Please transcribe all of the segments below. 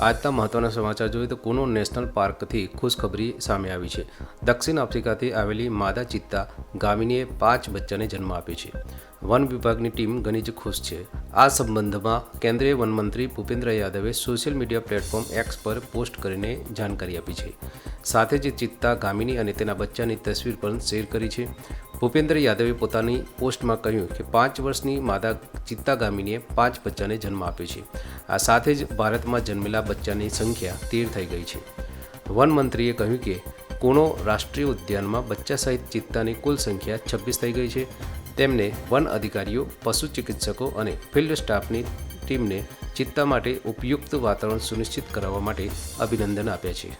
આજના મહત્વના સમાચાર જોઈએ તો કુનો નેશનલ પાર્કથી ખુશખબરી સામે આવી છે. દક્ષિણ આફ્રિકાથી આવેલી માદા ચિત્તા ગામિનીએ પાંચ બચ્ચાને જન્મ આપ્યો છે. વન વિભાગની ટીમ ઘણી જ ખુશ છે. આ સંબંધમાં કેન્દ્રીય વનમંત્રી ભૂપેન્દ્ર યાદવે સોશિયલ મીડિયા પ્લેટફોર્મ એક્સ પર પોસ્ટ કરીને જાણકારી આપી છે. સાથે જ ચિત્તા ગામિની અને તેના બચ્ચાની તસવીર પણ શેર કરી છે. ભૂપેન્દ્ર યાદવે પોતાની પોસ્ટમાં કહ્યું કે પાંચ વર્ષની માદા ચિત્તા ગામીને પાંચ બચ્ચાને જન્મ આપ્યો છે. આ સાથે જ ભારતમાં જન્મેલા બચ્ચાની સંખ્યા તેર થઈ ગઈ છે. વનમંત્રીએ કહ્યું કે કુણો રાષ્ટ્રીય ઉદ્યાનમાં બચ્ચા સહિત ચિત્તાની કુલ સંખ્યા છવ્વીસ થઈ ગઈ છે. તેમને વન અધિકારીઓ, પશુ ચિકિત્સકો અને ફિલ્ડ સ્ટાફની ટીમને ચિત્તા માટે ઉપયુક્ત વાતાવરણ સુનિશ્ચિત કરાવવા માટે અભિનંદન આપ્યા છે.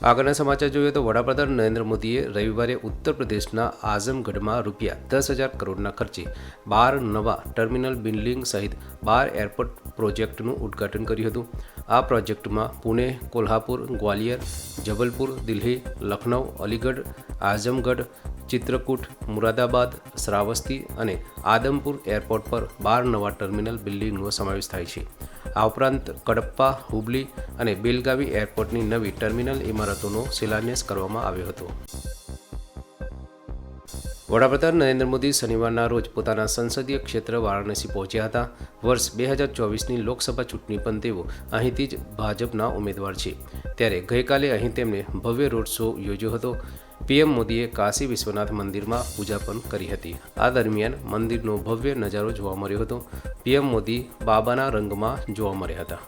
આગળના સમાચાર જોઈએ તો વડાપ્રધાન નરેન્દ્ર મોદીએ રવિવારે ઉત્તર પ્રદેશના આઝમગઢમાં રૂપિયા દસ હજાર કરોડના ખર્ચે બાર નવા ટર્મિનલ બિલ્ડિંગ સહિત બાર એરપોર્ટ પ્રોજેક્ટનું ઉદ્ઘાટન કર્યું હતું. આ પ્રોજેક્ટમાં પુણે, કોલ્હાપુર, ગ્વાલિયર, જબલપુર, દિલ્હી લખનઉ અલીગઢ, આઝમગઢ, ચિત્રકૂટ, મુરાદાબાદ, શ્રાવસ્તી અને આદમપુર એરપોર્ટ પર બાર નવા ટર્મિનલ બિલ્ડિંગનો સમાવેશ થાય છે. આ ઉપરાંત કડપ્પા, હુબલી અને બેલગાવી એરપોર્ટની નવી ટર્મિનલ ઇમારતોનો શિલાન્યાસ કરવામાં આવ્યો હતો. વડાપ્રધાન નરેન્દ્ર મોદી શનિવારના રોજ પોતાના સંસદીય ક્ષેત્ર વારાણસી પહોંચ્યા હતા. વર્ષ બે હજાર ચોવીસની લોકસભા ચૂંટણી પણ તેઓ અહીંથી જ ભાજપના ઉમેદવાર છે. ત્યારે ગઈકાલે અહીં તેમણે ભવ્ય રોડ શો યોજ્યો હતો. પીએમ મોદીએ કાશી વિશ્વનાથ મંદિરમાં પૂજા પણ કરી હતી. આ દરમિયાન મંદિરનો ભવ્ય નજારો જોવા મળ્યો હતો. પીએમ મોદી બાબાના રંગમાં જોવા મળ્યા હતા.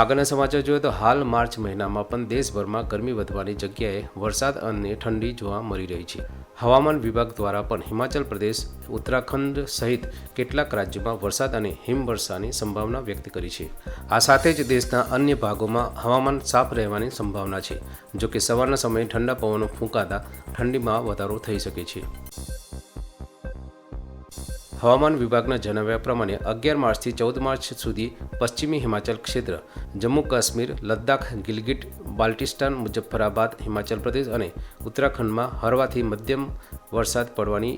આગળના સમાચાર જોઈએ તો હાલ માર્ચ મહિનામાં પણ દેશભરમાં ગરમી વધવાની જગ્યાએ વરસાદ અને ઠંડી જોવા મળી રહી છે. હવામાન વિભાગ દ્વારા પણ હિમાચલ પ્રદેશ, ઉત્તરાખંડ સહિત કેટલાક રાજ્યોમાં વરસાદ અને હિમવર્ષાની સંભાવના વ્યક્ત કરી છે. આ સાથે જ દેશના અન્ય ભાગોમાં હવામાન સાફ રહેવાની સંભાવના છે, જોકે સવારના સમયે ઠંડા પવનો ફૂંકાતા ઠંડીમાં વધારો થઈ શકે છે. હવામાન વિભાગના જણાવ્યા પ્રમાણે અગિયાર માર્ચથી ચૌદ માર્ચ સુધી પશ્ચિમી હિમાચલ ક્ષેત્ર, જમ્મુ કાશ્મીર, લદ્દાખ, ગિલગિટ, બાલ્ટિસ્તાન, મુઝફ્ફરાબાદ, હિમાચલ પ્રદેશ અને ઉત્તરાખંડમાં હળવાથી મધ્યમ વરસાદ પડવાની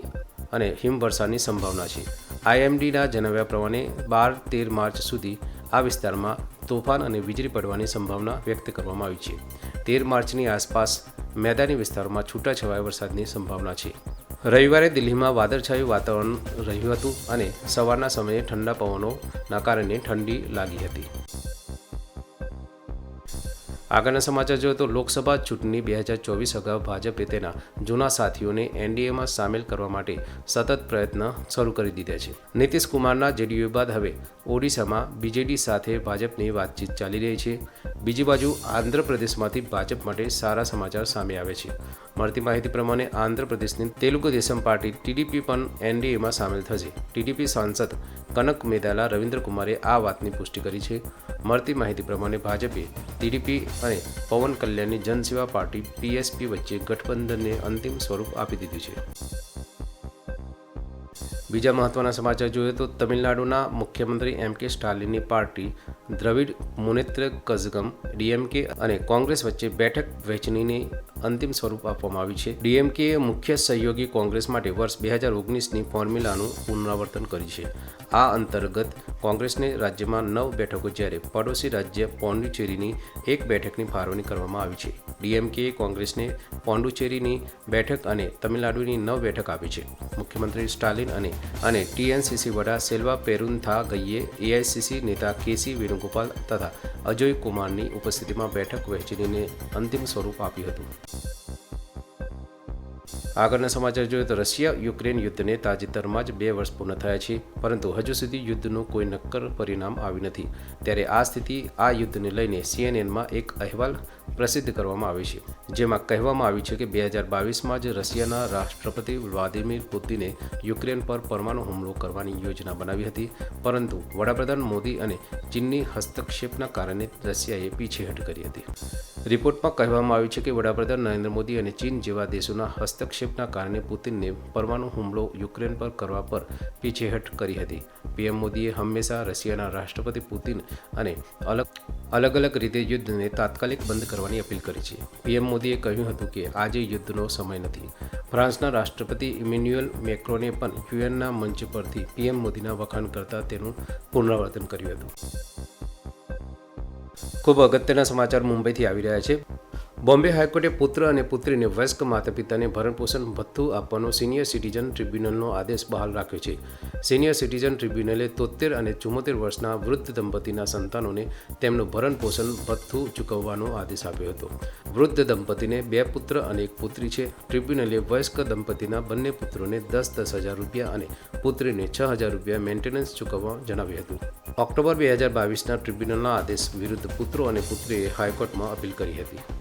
અને હિમવર્ષાની સંભાવના છે. આઈએમડીના જણાવ્યા પ્રમાણે બાર તેર માર્ચ સુધી આ વિસ્તારમાં તોફાન અને વીજળી પડવાની સંભાવના વ્યક્ત કરવામાં આવી છે. તેર માર્ચની આસપાસ મેદાની વિસ્તારોમાં છૂટાછવાયા વરસાદની સંભાવના છે. રવિવારે દિલ્હીમાં વાદળછાયું વાતાવરણ રહ્યું હતું અને સવારના સમયે ઠંડા પવનોના કારણે ઠંડી લાગી હતી. આગળના સમાચાર જોઈએ તો લોકસભા ચૂંટણી બે હજાર ચોવીસ અગાઉ ભાજપે તેના જૂના સાથીઓને એનડીએમાં સામેલ કરવા માટે સતત પ્રયત્ન શરૂ કરી દીધા છે. નીતિશ કુમારના જેડીયુ બાદ હવે ઓડિશામાં બીજેડી સાથે ભાજપની વાતચીત ચાલી રહી છે. બીજી બાજુ આંધ્રપ્રદેશમાંથી ભાજપ માટે સારા સમાચાર સામે આવે છે. મળતી માહિતી પ્રમાણે આંધ્રપ્રદેશની તેલુગુ દેશમ પાર્ટી ટીડીપી પણ એનડીએમાં સામેલ થશે. ટીડીપી સાંસદ કનક મેદાલા રવિન્દ્ર કુમારે આ વાતની પુષ્ટિ કરી છે. મળતી માહિતી પ્રમાણે ભાજપે ટીડીપી અને પવન કલ્યાણની જનસેવા પાર્ટી પીએસપી વચ્ચે ગઠબંધનને અંતિમ સ્વરૂપ આપી દીધું છે. બીજા મહત્વના સમાચાર જોઈએ તો તમિલનાડુના મુખ્યમંત્રી એમ કે સ્ટાલિનની પાર્ટી દ્રવિડ મુનેત્ર કઝગમ, ડીએમકે અને કોંગ્રેસ વચ્ચે બેઠક વહેંચણીની અંતિમ સ્વરૂપ આપવામાં આવ્યું છે. ડીએમકે મુખ્ય સહયોગી કોંગ્રેસ માટે વર્ષ બે હજાર ઓગણીસની ફોર્મ્યુલાનું પુનરાવર્તન કર્યું છે. આ અંતર્ગત કોંગ્રેસને રાજ્યમાં નવ બેઠકો જ્યારે પડોશી રાજ્ય પોંડુચેરીની એક બેઠકની ફાળવણી કરવામાં આવી છે. ડીએમકે કોંગ્રેસને પોંડુચેરીની બેઠક અને તમિલનાડુની નવ બેઠક આપી છે. મુખ્યમંત્રી સ્ટાલિન અને અને ટીએનસીસી વડા સેલ્વા પેરુન્થા ગઈએ એઆઈસીસી નેતા કેસી વેણુગોપાલ તથા અજય કુમારની ઉપસ્થિતિમાં બેઠક વહેંચીને અંતિમ સ્વરૂપ આપ્યું હતું. આગળના સમાચાર જોઈએ તો રશિયા, યુક્રેન યુદ્ધને તાજેતરમાં જ બે વર્ષ પૂર્ણ થયા છે, પરંતુ હજુ સુધી યુદ્ધનું કોઈ નક્કર પરિણામ આવ્યું નથી. ત્યારે આ સ્થિતિ, આ યુદ્ધને લઈને સીએનએનમાં એક અહેવાલ પ્રસિદ્ધ કરવામાં આવ્યો છે, જેમાં કહેવામાં આવ્યું છે કે બે હજાર બાવીસમાં જ રશિયાના રાષ્ટ્રપતિ વ્લાદિમીર પુતિને યુક્રેન પર પરમાણુ હુમલો કરવાની યોજના બનાવી હતી, પરંતુ વડાપ્રધાન મોદી અને ચીનની હસ્તક્ષેપના કારણે રશિયાએ પીછેહટ કરી હતી. રિપોર્ટમાં કહેવામાં આવ્યું છે કે વડાપ્રધાન નરેન્દ્ર મોદી અને ચીન જેવા દેશોના હસ્તક્ષેપના કારણે પુતિનને પરમાણુ હુમલો યુક્રેન પર કરવા પર પીછેહટ કરી હતી. પીએમ મોદીએ હંમેશા રશિયાના રાષ્ટ્રપતિ પુતિન અને અલગ અલગ અલગ રીતે યુદ્ધને તાત્કાલિક બંધ કરવાની અપીલ કરી છે. પીએમ મોદીએ કહ્યું હતું કે આજે યુદ્ધનો સમય નથી. ફ્રાન્સના રાષ્ટ્રપતિ ઇમેન્યુઅલ મેક્રોને પણ યુએનના મંચ પરથી પીએમ મોદીના વખાણ કરતા તેનું પુનરાવર્તન કર્યું હતું. ખૂબ અગત્યના સમાચાર મુંબઈથી આવી રહ્યા છે. બોમ્બે હાઈકોર્ટે પુત્ર અને પુત્રીને વયસ્ક માતા પિતાને ભરણપોષણ ભથ્થું આપવાનો સિનિયર સિટીઝન ટ્રિબ્યુનલનો આદેશ બહાલ રાખ્યો છે. સિનિયર સિટીઝન ટ્રિબ્યુનલે તોતેર અને ચુમ્મોતેર વર્ષના વૃદ્ધ દંપતીના સંતાનોને તેમનું ભરણપોષણ ભથ્થું ચૂકવવાનો આદેશ આપ્યો હતો. વૃદ્ધ દંપતીને બે પુત્ર અને એક પુત્રી છે. ટ્રિબ્યુનલે વયસ્ક દંપતીના બંને પુત્રોને દસ દસ હજાર રૂપિયા અને પુત્રીને છ હજાર રૂપિયા મેન્ટેનન્સ ચૂકવવા જણાવ્યું હતું. ઓક્ટોબર બે હજાર બાવીસના ટ્રિબ્યુનલના આદેશ વિરુદ્ધ પુત્રો અને પુત્રીએ હાઈકોર્ટમાં અપીલ કરી હતી.